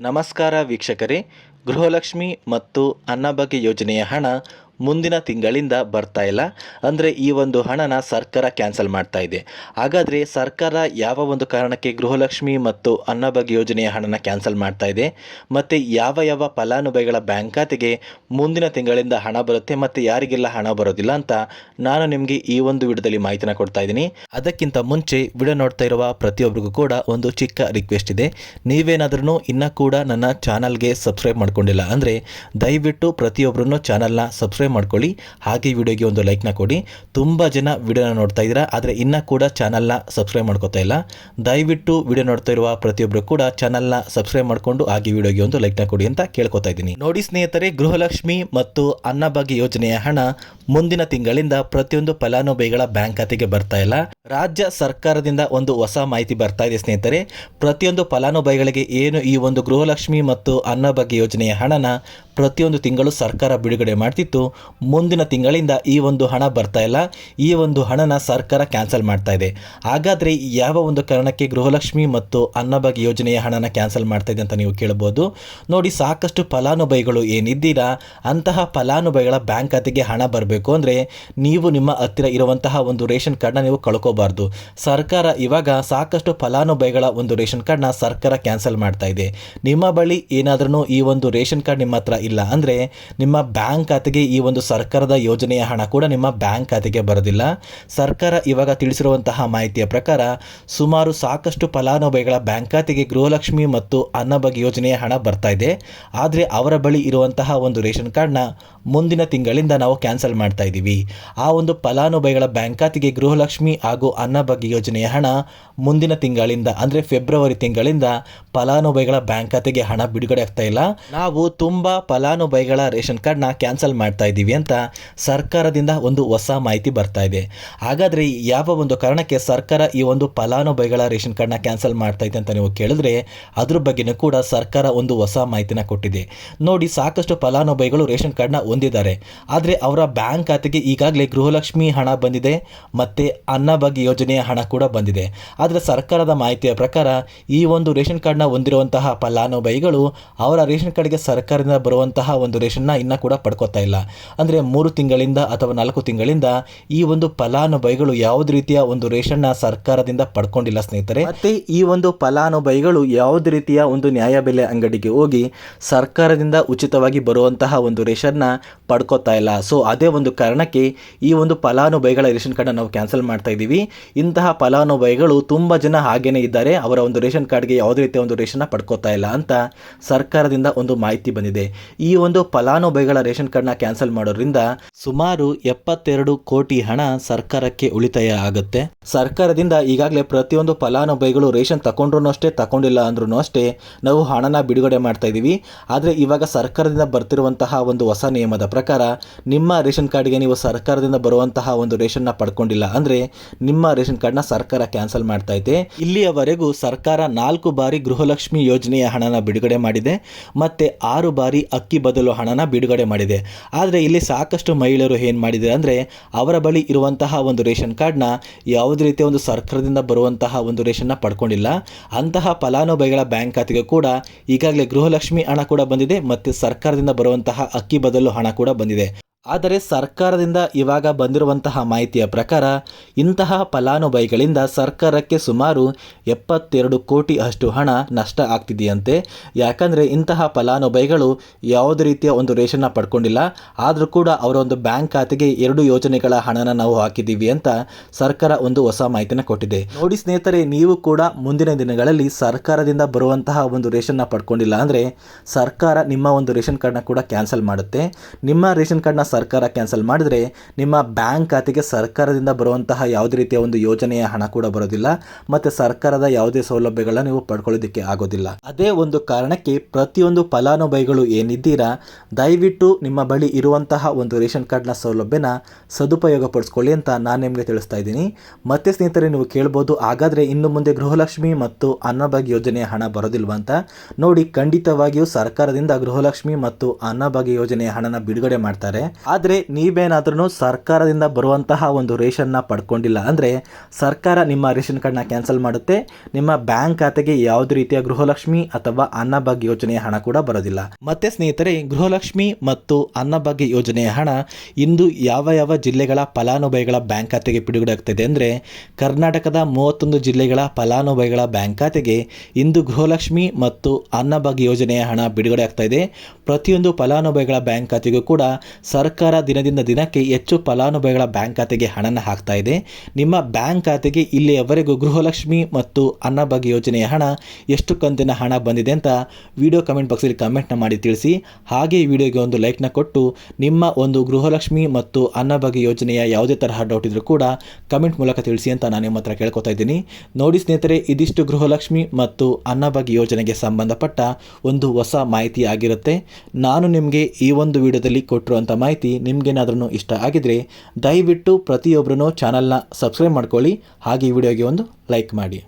ನಮಸ್ಕಾರ ವೀಕ್ಷಕರೇ ಗೃಹಲಕ್ಷ್ಮಿ ಮತ್ತು ಅನ್ನಭಾಗ್ಯ ಯೋಜನೆಯ ಹಣ ಮುಂದಿನ ತಿಂಗಳಿಂದ ಬರ್ತಾ ಇಲ್ಲ. ಅಂದರೆ ಈ ಒಂದು ಹಣನ ಸರ್ಕಾರ ಕ್ಯಾನ್ಸಲ್ ಮಾಡ್ತಾ ಇದೆ. ಹಾಗಾದರೆ ಸರ್ಕಾರ ಯಾವ ಒಂದು ಕಾರಣಕ್ಕೆ ಗೃಹಲಕ್ಷ್ಮಿ ಮತ್ತು ಅನ್ನಭಾಗ್ಯ ಯೋಜನೆಯ ಹಣನ ಕ್ಯಾನ್ಸಲ್ ಮಾಡ್ತಾ ಇದೆ? ಮತ್ತು ಯಾವ ಯಾವ ಫಲಾನುಭವಿಗಳ ಬ್ಯಾಂಕ್ ಖಾತೆಗೆ ಮುಂದಿನ ತಿಂಗಳಿಂದ ಹಣ ಬರುತ್ತೆ ಮತ್ತು ಯಾರಿಗೆಲ್ಲ ಹಣ ಬರೋದಿಲ್ಲ ಅಂತ ನಾನು ನಿಮಗೆ ಈ ಒಂದು ವಿಡಿಯೋದಲ್ಲಿ ಮಾಹಿತಿನ ಕೊಡ್ತಾ ಇದ್ದೀನಿ. ಅದಕ್ಕಿಂತ ಮುಂಚೆ ವಿಡಿಯೋ ನೋಡ್ತಾ ಇರುವ ಪ್ರತಿಯೊಬ್ಬರಿಗೂ ಕೂಡ ಒಂದು ಚಿಕ್ಕ ರಿಕ್ವೆಸ್ಟ್ ಇದೆ. ನೀವೇನಾದ್ರೂ ಇನ್ನೂ ಕೂಡ ನನ್ನ ಚಾನಲ್ಗೆ ಸಬ್ಸ್ಕ್ರೈಬ್ ಮಾಡ್ಕೊಂಡಿಲ್ಲ ಅಂದರೆ ದಯವಿಟ್ಟು ಪ್ರತಿಯೊಬ್ಬರನ್ನು ಚಾನಲ್ನ ಸಬ್ಸ್ಕ್ರೈಬ್ ಮಾಡ್ಕೊಳ್ಳಿ. ಹಾಗೆ ವಿಡಿಯೋಗೆ ಒಂದು ಲೈಕ್ನ ಕೊಡಿ. ತುಂಬ ಜನ ವಿಡಿಯೋನ ನೋಡ್ತಾ ಇದ್ದೀರಾ, ಆದರೆ ಇನ್ನೂ ಕೂಡ ಚಾನಲ್ನ ಸಬ್ಸ್ಕ್ರೈಬ್ ಮಾಡ್ಕೋತಾ ಇಲ್ಲ. ದಯವಿಟ್ಟು ವಿಡಿಯೋ ನೋಡ್ತಾ ಇರುವ ಪ್ರತಿಯೊಬ್ಬರು ಕೂಡ ಚಾನಲ್ನ ಸಬ್ಸ್ಕ್ರೈಬ್ ಮಾಡಿಕೊಂಡು ಹಾಗೆ ವಿಡಿಯೋಗೆ ಒಂದು ಲೈಕ್ನ ಕೊಡಿ ಅಂತ ಕೇಳ್ಕೊತಾ ಇದ್ದೀನಿ. ನೋಡಿ ಸ್ನೇಹಿತರೆ, ಗೃಹಲಕ್ಷ್ಮಿ ಮತ್ತು ಅನ್ನಭಾಗ್ಯ ಯೋಜನೆಯ ಹಣ ಮುಂದಿನ ತಿಂಗಳಿಂದ ಪ್ರತಿಯೊಂದು ಫಲಾನುಭವಿಗಳ ಬ್ಯಾಂಕ್ ಖಾತೆಗೆ ಬರ್ತಾ ಇಲ್ಲ. ರಾಜ್ಯ ಸರ್ಕಾರದಿಂದ ಒಂದು ಹೊಸ ಮಾಹಿತಿ ಬರ್ತಾ ಇದೆ ಸ್ನೇಹಿತರೆ. ಪ್ರತಿಯೊಂದು ಫಲಾನುಭವಿಗಳಿಗೆ ಏನು ಈ ಒಂದು ಗೃಹಲಕ್ಷ್ಮಿ ಮತ್ತು ಅನ್ನಭಾಗ್ಯ ಯೋಜನೆಯ ಹಣನ ಪ್ರತಿಯೊಂದು ತಿಂಗಳು ಸರ್ಕಾರ ಬಿಡುಗಡೆ ಮಾಡ್ತಿತ್ತು ಮುಂದಿನ ತಿಂಗಳಿಂದ ಈ ಒಂದು ಹಣ ಬರ್ತಾ ಇಲ್ಲ. ಈ ಒಂದು ಹಣನ ಸರ್ಕಾರ ಕ್ಯಾನ್ಸಲ್ ಮಾಡ್ತಾ ಇದೆ. ಹಾಗಾದರೆ ಯಾವ ಒಂದು ಕಾರಣಕ್ಕೆ ಗೃಹಲಕ್ಷ್ಮಿ ಮತ್ತು ಅನ್ನಭಾಗ್ಯ ಯೋಜನೆಯ ಹಣನ ಕ್ಯಾನ್ಸಲ್ ಮಾಡ್ತಾ ಇದೆ ಅಂತ ನೀವು ಕೇಳ್ಬೋದು. ನೋಡಿ, ಸಾಕಷ್ಟು ಫಲಾನುಭವಿಗಳು ಏನಿದ್ದೀರಾ, ಅಂತಹ ಫಲಾನುಭವಿಗಳ ಬ್ಯಾಂಕ್ ಖಾತೆಗೆ ಹಣ ಬರಬೇಕು ಅಂದರೆ ನೀವು ನಿಮ್ಮ ಹತ್ತಿರ ಇರುವಂತಹ ಒಂದು ರೇಷನ್ ಕಾರ್ಡ್ನ ನೀವು ಕಳ್ಕೋಬಾರ್ದು. ಸರ್ಕಾರ ಇವಾಗ ಸಾಕಷ್ಟು ಫಲಾನುಭವಿಗಳ ಒಂದು ರೇಷನ್ ಕಾರ್ಡ್ನ ಸರ್ಕಾರ ಕ್ಯಾನ್ಸಲ್ ಮಾಡ್ತಾ ಇದೆ. ನಿಮ್ಮ ಬಳಿ ಏನಾದ್ರೂ ಈ ಒಂದು ರೇಷನ್ ಕಾರ್ಡ್ ನಿಮ್ಮ ಹತ್ರ ಇಲ್ಲ ಅಂದರೆ ನಿಮ್ಮ ಬ್ಯಾಂಕ್ ಖಾತೆಗೆ ಈ ಒಂದು ಸರ್ಕಾರದ ಯೋಜನೆಯ ಹಣ ಕೂಡ ನಿಮ್ಮ ಬ್ಯಾಂಕ್ ಖಾತೆಗೆ ಬರೋದಿಲ್ಲ. ಸರ್ಕಾರ ಇವಾಗ ತಿಳಿಸಿರುವಂತಹ ಮಾಹಿತಿಯ ಪ್ರಕಾರ ಸುಮಾರು ಸಾಕಷ್ಟು ಫಲಾನುಭವಿಗಳ ಬ್ಯಾಂಕ್ ಖಾತೆಗೆ ಗೃಹಲಕ್ಷ್ಮಿ ಮತ್ತು ಅನ್ನಭಾಗ್ಯ ಯೋಜನೆಯ ಹಣ ಬರ್ತಾ ಇದೆ. ಆದರೆ ಅವರ ಬಳಿ ಇರುವಂತಹ ಒಂದು ರೇಷನ್ ಕಾರ್ಡ್ನ ಮುಂದಿನ ತಿಂಗಳಿಂದ ನಾವು ಕ್ಯಾನ್ಸಲ್ ಮಾಡ್ತಾ ಇದ್ದೀವಿ. ಆ ಒಂದು ಫಲಾನುಭವಿಗಳ ಬ್ಯಾಂಕ್ ಖಾತೆಗೆ ಗೃಹಲಕ್ಷ್ಮಿ ಹಾಗೂ ಅನ್ನಭಾಗ್ಯ ಯೋಜನೆಯ ಹಣ ಮುಂದಿನ ತಿಂಗಳಿಂದ, ಅಂದರೆ ಫೆಬ್ರವರಿ ತಿಂಗಳಿಂದ ಫಲಾನುಭವಿಗಳ ಬ್ಯಾಂಕ್ ಖಾತೆಗೆ ಹಣ ಬಿಡುಗಡೆ ಆಗ್ತಾ ಇಲ್ಲ. ನಾವು ತುಂಬ ಫಲಾನುಭವಿಗಳ ರೇಷನ್ ಕಾರ್ಡ್ನ ಕ್ಯಾನ್ಸಲ್ ಮಾಡ್ತಾ ಇದ್ದೀವಿ ಅಂತ ಸರ್ಕಾರದಿಂದ ಒಂದು ಹೊಸ ಮಾಹಿತಿ ಬರ್ತಾ ಇದೆ. ಹಾಗಾದರೆ ಯಾವ ಒಂದು ಕಾರಣಕ್ಕೆ ಸರ್ಕಾರ ಈ ಒಂದು ಫಲಾನುಭವಿಗಳ ರೇಷನ್ ಕಾರ್ಡ್ನ ಕ್ಯಾನ್ಸಲ್ ಮಾಡ್ತಾ ಇದೆ ಅಂತ ನೀವು ಕೇಳಿದ್ರೆ ಅದ್ರ ಬಗ್ಗೆನೂ ಕೂಡ ಸರ್ಕಾರ ಒಂದು ಹೊಸ ಮಾಹಿತಿನ ಕೊಟ್ಟಿದೆ. ನೋಡಿ, ಸಾಕಷ್ಟು ಫಲಾನುಭವಿಗಳು ರೇಷನ್ ಕಾರ್ಡ್ನ ಹೊಂದಿದ್ದಾರೆ. ಆದರೆ ಅವರ ಬ್ಯಾಂಕ್ ಖಾತೆಗೆ ಈಗಾಗಲೇ ಗೃಹಲಕ್ಷ್ಮಿ ಹಣ ಬಂದಿದೆ ಮತ್ತು ಅನ್ನಭಾಗ್ಯ ಯೋಜನೆಯ ಹಣ ಕೂಡ ಬಂದಿದೆ. ಆದರೆ ಸರ್ಕಾರದ ಮಾಹಿತಿಯ ಪ್ರಕಾರ ಈ ಒಂದು ರೇಷನ್ ಕಾರ್ಡ್ನ ಹೊಂದಿರುವಂತಹ ಫಲಾನುಭವಿಗಳು ಅವರ ರೇಷನ್ ಕಾರ್ಡ್ಗೆ ಸರ್ಕಾರದಿಂದ ಬರುವಂತಹ ಒಂದು ರೇಷನ್ನ ಇನ್ನೂ ಕೂಡ ಪಡ್ಕೋತಾ ಇಲ್ಲ. ಅಂದರೆ ಮೂರು ತಿಂಗಳಿಂದ ಅಥವಾ ನಾಲ್ಕು ತಿಂಗಳಿಂದ ಈ ಒಂದು ಫಲಾನುಭವಿಗಳು ಯಾವುದೇ ರೀತಿಯ ಒಂದು ರೇಷನ್ನ ಸರ್ಕಾರದಿಂದ ಪಡ್ಕೊಂಡಿಲ್ಲ ಸ್ನೇಹಿತರೆ, ಮತ್ತೆ ಈ ಒಂದು ಫಲಾನುಭವಿಗಳು ಯಾವುದೇ ರೀತಿಯ ಒಂದು ನ್ಯಾಯಬೆಲೆ ಅಂಗಡಿಗೆ ಹೋಗಿ ಸರ್ಕಾರದಿಂದ ಉಚಿತವಾಗಿ ಬರುವಂತಹ ಒಂದು ರೇಷನ್ನ ಪಡ್ಕೋತಾ ಇಲ್ಲ. ಸೊ ಅದೇ ಒಂದು ಕಾರಣಕ್ಕೆ ಈ ಒಂದು ಫಲಾನುಭವಿಗಳ ರೇಷನ್ ಕಾರ್ಡ್ನ ನಾವು ಕ್ಯಾನ್ಸಲ್ ಮಾಡ್ತಾ ಇದ್ದೀವಿ. ಇಂತಹ ಫಲಾನುಭವಿಗಳು ತುಂಬ ಜನ ಹಾಗೇನೇ ಇದ್ದಾರೆ. ಅವರ ಒಂದು ರೇಷನ್ ಕಾರ್ಡ್ಗೆ ಯಾವುದೇ ರೀತಿಯ ಒಂದು ರೇಷನ್ನ ಪಡ್ಕೋತಾ ಇಲ್ಲ ಅಂತ ಸರ್ಕಾರದಿಂದ ಒಂದು ಮಾಹಿತಿ ಬಂದಿದೆ. ಈ ಒಂದು ಫಲಾನುಭವಿಗಳ ರೇಷನ್ ಕಾರ್ಡ್ನ ಕ್ಯಾನ್ಸಲ್ ಮಾಡೋದ್ರಿಂದ ಸುಮಾರು ಎಪ್ಪತ್ತೆರಡು ಕೋಟಿ ಹಣ ಸರ್ಕಾರಕ್ಕೆ ಉಳಿತಾಯ ಆಗುತ್ತೆ. ಸರ್ಕಾರದಿಂದ ಈಗಾಗಲೇ ಪ್ರತಿಯೊಂದು ಫಲಾನುಭವಿಗಳು ರೇಷನ್ ತಗೊಂಡ್ರು ಅಷ್ಟೇ ತಗೊಂಡಿಲ್ಲ ಅಂದ್ರೂ ಅಷ್ಟೇ ನಾವು ಹಣನ ಬಿಡುಗಡೆ ಮಾಡ್ತಾ ಇದ್ದೀವಿ. ಆದರೆ ಇವಾಗ ಸರ್ಕಾರದಿಂದ ಬರ್ತಿರುವಂತಹ ಒಂದು ಹೊಸ ನಿಯಮದ ಪ್ರಕಾರ ನಿಮ್ಮ ರೇಷನ್ ಕಾರ್ಡ್ಗೆ ನೀವು ಸರ್ಕಾರದಿಂದ ಬರುವಂತಹ ಒಂದು ರೇಷನ್ನ ಪಡ್ಕೊಂಡಿಲ್ಲ ಅಂದರೆ ನಿಮ್ಮ ರೇಷನ್ ಕಾರ್ಡ್ನ ಸರ್ಕಾರ ಕ್ಯಾನ್ಸಲ್ ಮಾಡ್ತಾ ಇದೆ. ಇಲ್ಲಿಯವರೆಗೂ ಸರ್ಕಾರ ನಾಲ್ಕು ಬಾರಿ ಗೃಹಲಕ್ಷ್ಮಿ ಯೋಜನೆಯ ಹಣನ ಬಿಡುಗಡೆ ಮಾಡಿದೆ, ಮತ್ತೆ ಆರು ಬಾರಿ ಅಕ್ಕಿ ಬದಲು ಹಣನ ಬಿಡುಗಡೆ ಮಾಡಿದೆ. ಆದರೆ ಇಲ್ಲಿ ಸಾಕಷ್ಟು ಮಹಿಳೆಯರು ಏನು ಮಾಡಿದ್ದಾರೆ ಅಂದರೆ ಅವರ ಬಳಿ ಇರುವಂತಹ ಒಂದು ರೇಷನ್ ಕಾರ್ಡ್ನ ಯಾವುದೇ ರೀತಿಯ ಒಂದು ಸರ್ಕಾರದಿಂದ ಬರುವಂತಹ ಒಂದು ರೇಷನ್ನ ಪಡ್ಕೊಂಡಿಲ್ಲ. ಅಂತಹ ಫಲಾನುಭವಿಗಳ ಬ್ಯಾಂಕ್ ಖಾತೆಗೆ ಕೂಡ ಈಗಾಗಲೇ ಗೃಹಲಕ್ಷ್ಮಿ ಹಣ ಕೂಡ ಬಂದಿದೆ ಮತ್ತು ಸರ್ಕಾರದಿಂದ ಬರುವಂತಹ ಅಕ್ಕಿ ಬದಲು ಹಣ ಕೂಡ ಬಂದಿದೆ. ಆದರೆ ಸರ್ಕಾರದಿಂದ ಇವಾಗ ಬಂದಿರುವಂತಹ ಮಾಹಿತಿಯ ಪ್ರಕಾರ ಇಂತಹ ಫಲಾನುಭವಿಗಳಿಂದ ಸರ್ಕಾರಕ್ಕೆ ಸುಮಾರು ಎಪ್ಪತ್ತೆರಡು ಕೋಟಿ ಅಷ್ಟು ಹಣ ನಷ್ಟ ಆಗ್ತಿದೆಯಂತೆ. ಯಾಕಂದರೆ ಇಂತಹ ಫಲಾನುಭವಿಗಳು ಯಾವುದೇ ರೀತಿಯ ಒಂದು ರೇಷನ್ನ ಪಡ್ಕೊಂಡಿಲ್ಲ. ಆದರೂ ಕೂಡ ಅವರ ಒಂದು ಬ್ಯಾಂಕ್ ಖಾತೆಗೆ ಎರಡು ಯೋಜನೆಗಳ ಹಣನ ನಾವು ಹಾಕಿದ್ದೀವಿ ಅಂತ ಸರ್ಕಾರ ಒಂದು ಹೊಸ ಮಾಹಿತಿನ ಕೊಟ್ಟಿದೆ. ನೋಡಿ ಸ್ನೇಹಿತರೆ, ನೀವು ಕೂಡ ಮುಂದಿನ ದಿನಗಳಲ್ಲಿ ಸರ್ಕಾರದಿಂದ ಬರುವಂತಹ ಒಂದು ರೇಷನ್ನ ಪಡ್ಕೊಂಡಿಲ್ಲ ಅಂದರೆ ಸರ್ಕಾರ ನಿಮ್ಮ ಒಂದು ರೇಷನ್ ಕಾರ್ಡ್ನ ಕೂಡ ಕ್ಯಾನ್ಸಲ್ ಮಾಡುತ್ತೆ. ನಿಮ್ಮ ರೇಷನ್ ಕಾರ್ಡ್ನ ಸರ್ಕಾರ ಕ್ಯಾನ್ಸಲ್ ಮಾಡಿದರೆ ನಿಮ್ಮ ಬ್ಯಾಂಕ್ ಖಾತೆಗೆ ಸರ್ಕಾರದಿಂದ ಬರುವಂತಹ ಯಾವುದೇ ರೀತಿಯ ಒಂದು ಯೋಜನೆಯ ಹಣ ಕೂಡ ಬರೋದಿಲ್ಲ, ಮತ್ತು ಸರ್ಕಾರದ ಯಾವುದೇ ಸೌಲಭ್ಯಗಳನ್ನ ನೀವು ಪಡ್ಕೊಳ್ಳೋದಕ್ಕೆ ಆಗೋದಿಲ್ಲ. ಅದೇ ಒಂದು ಕಾರಣಕ್ಕೆ ಪ್ರತಿಯೊಂದು ಫಲಾನುಭವಿಗಳು ಏನಿದ್ದೀರಾ, ದಯವಿಟ್ಟು ನಿಮ್ಮ ಬಳಿ ಇರುವಂತಹ ಒಂದು ರೇಷನ್ ಕಾರ್ಡ್ನ ಸೌಲಭ್ಯನ ಸದುಪಯೋಗ ಪಡಿಸ್ಕೊಳ್ಳಿ ಅಂತ ನಾನು ನಿಮಗೆ ತಿಳಿಸ್ತಾ ಇದ್ದೀನಿ. ಮತ್ತೆ ಸ್ನೇಹಿತರೆ, ನೀವು ಕೇಳ್ಬೋದು, ಹಾಗಾದರೆ ಇನ್ನು ಮುಂದೆ ಗೃಹಲಕ್ಷ್ಮಿ ಮತ್ತು ಅನ್ನಭಾಗ್ಯ ಯೋಜನೆಯ ಹಣ ಬರೋದಿಲ್ವಾ ಅಂತ? ನೋಡಿ, ಖಂಡಿತವಾಗಿಯೂ ಸರ್ಕಾರದಿಂದ ಗೃಹಲಕ್ಷ್ಮಿ ಮತ್ತು ಅನ್ನಭಾಗ್ಯ ಯೋಜನೆಯ ಹಣನ ಬಿಡುಗಡೆ ಮಾಡ್ತಾರೆ. ಆದರೆ ನೀವೇನಾದ್ರೂ ಸರ್ಕಾರದಿಂದ ಬರುವಂತಹ ಒಂದು ರೇಷನ್ನ ಪಡ್ಕೊಂಡಿಲ್ಲ. ಅಂದರೆ ಸರ್ಕಾರ ನಿಮ್ಮ ರೇಷನ್ ಕಾರ್ಡ್ನ ಕ್ಯಾನ್ಸಲ್ ಮಾಡುತ್ತೆ, ನಿಮ್ಮ ಬ್ಯಾಂಕ್ ಖಾತೆಗೆ ಯಾವುದೇ ರೀತಿಯ ಗೃಹಲಕ್ಷ್ಮಿ ಅಥವಾ ಅನ್ನಭಾಗ್ಯ ಯೋಜನೆಯ ಹಣ ಕೂಡ ಬರೋದಿಲ್ಲ. ಮತ್ತೆ ಸ್ನೇಹಿತರೆ, ಗೃಹಲಕ್ಷ್ಮಿ ಮತ್ತು ಅನ್ನಭಾಗ್ಯ ಯೋಜನೆಯ ಹಣ ಇಂದು ಯಾವ ಯಾವ ಜಿಲ್ಲೆಗಳ ಫಲಾನುಭವಿಗಳ ಬ್ಯಾಂಕ್ ಖಾತೆಗೆ ಬಿಡುಗಡೆ ಆಗ್ತಿದೆ ಅಂದರೆ ಕರ್ನಾಟಕದ ಮೂವತ್ತೊಂದು ಜಿಲ್ಲೆಗಳ ಫಲಾನುಭವಿಗಳ ಬ್ಯಾಂಕ್ ಖಾತೆಗೆ ಇಂದು ಗೃಹಲಕ್ಷ್ಮಿ ಮತ್ತು ಅನ್ನಭಾಗ್ಯ ಯೋಜನೆಯ ಹಣ ಬಿಡುಗಡೆ ಆಗ್ತಾ ಇದೆ. ಪ್ರತಿಯೊಂದು ಫಲಾನುಭವಿಗಳ ಬ್ಯಾಂಕ್ ಖಾತೆಗೂ ಕೂಡ ಸರ್ಕಾರ ದಿನದಿಂದ ದಿನಕ್ಕೆ ಹೆಚ್ಚು ಫಲಾನುಭವಿಗಳ ಬ್ಯಾಂಕ್ ಖಾತೆಗೆ ಹಣನ ಹಾಕ್ತಾ ಇದೆ. ನಿಮ್ಮ ಬ್ಯಾಂಕ್ ಖಾತೆಗೆ ಇಲ್ಲಿಯವರೆಗೂ ಗೃಹಲಕ್ಷ್ಮಿ ಮತ್ತು ಅನ್ನಭಾಗ್ಯ ಯೋಜನೆಯ ಹಣ ಎಷ್ಟು ಕಂತಿನ ಹಣ ಬಂದಿದೆ ಅಂತ ವಿಡಿಯೋ ಕಮೆಂಟ್ ಬಾಕ್ಸಲ್ಲಿ ಕಮೆಂಟ್ನ ಮಾಡಿ ತಿಳಿಸಿ. ಹಾಗೆ ವಿಡಿಯೋಗೆ ಒಂದು ಲೈಕ್ನ ಕೊಟ್ಟು ನಿಮ್ಮ ಒಂದು ಗೃಹಲಕ್ಷ್ಮಿ ಮತ್ತು ಅನ್ನಭಾಗ್ಯ ಯೋಜನೆಯ ಯಾವುದೇ ತರಹ ಡೌಟ್ ಇದ್ರೂ ಕೂಡ ಕಮೆಂಟ್ ಮೂಲಕ ತಿಳಿಸಿ ಅಂತ ನಾನು ನಿಮ್ಮ ಹತ್ರ ಕೇಳ್ಕೊತಾ ಇದ್ದೀನಿ. ನೋಡಿ ಸ್ನೇಹಿತರೆ, ಇದಿಷ್ಟು ಗೃಹಲಕ್ಷ್ಮಿ ಮತ್ತು ಅನ್ನಭಾಗ್ಯ ಯೋಜನೆಗೆ ಸಂಬಂಧಪಟ್ಟ ಒಂದು ಹೊಸ ಮಾಹಿತಿ ಆಗಿರುತ್ತೆ. ನಾನು ನಿಮಗೆ ಈ ಒಂದು ವಿಡಿಯೋದಲ್ಲಿ ಕೊಟ್ಟಿರುವಂಥ ಮಾಹಿತಿ ನಿಮಗೇನಾದ್ರೂ ಇಷ್ಟ ಆಗಿದ್ರೆ ದಯವಿಟ್ಟು ಪ್ರತಿಯೊಬ್ಬರೂ ಚಾನಲ್ನ ಸಬ್ಸ್ಕ್ರೈಬ್ ಮಾಡ್ಕೊಳ್ಳಿ. ಹಾಗೆ ಈ ವಿಡಿಯೋಗೆ ಒಂದು ಲೈಕ್ ಮಾಡಿ.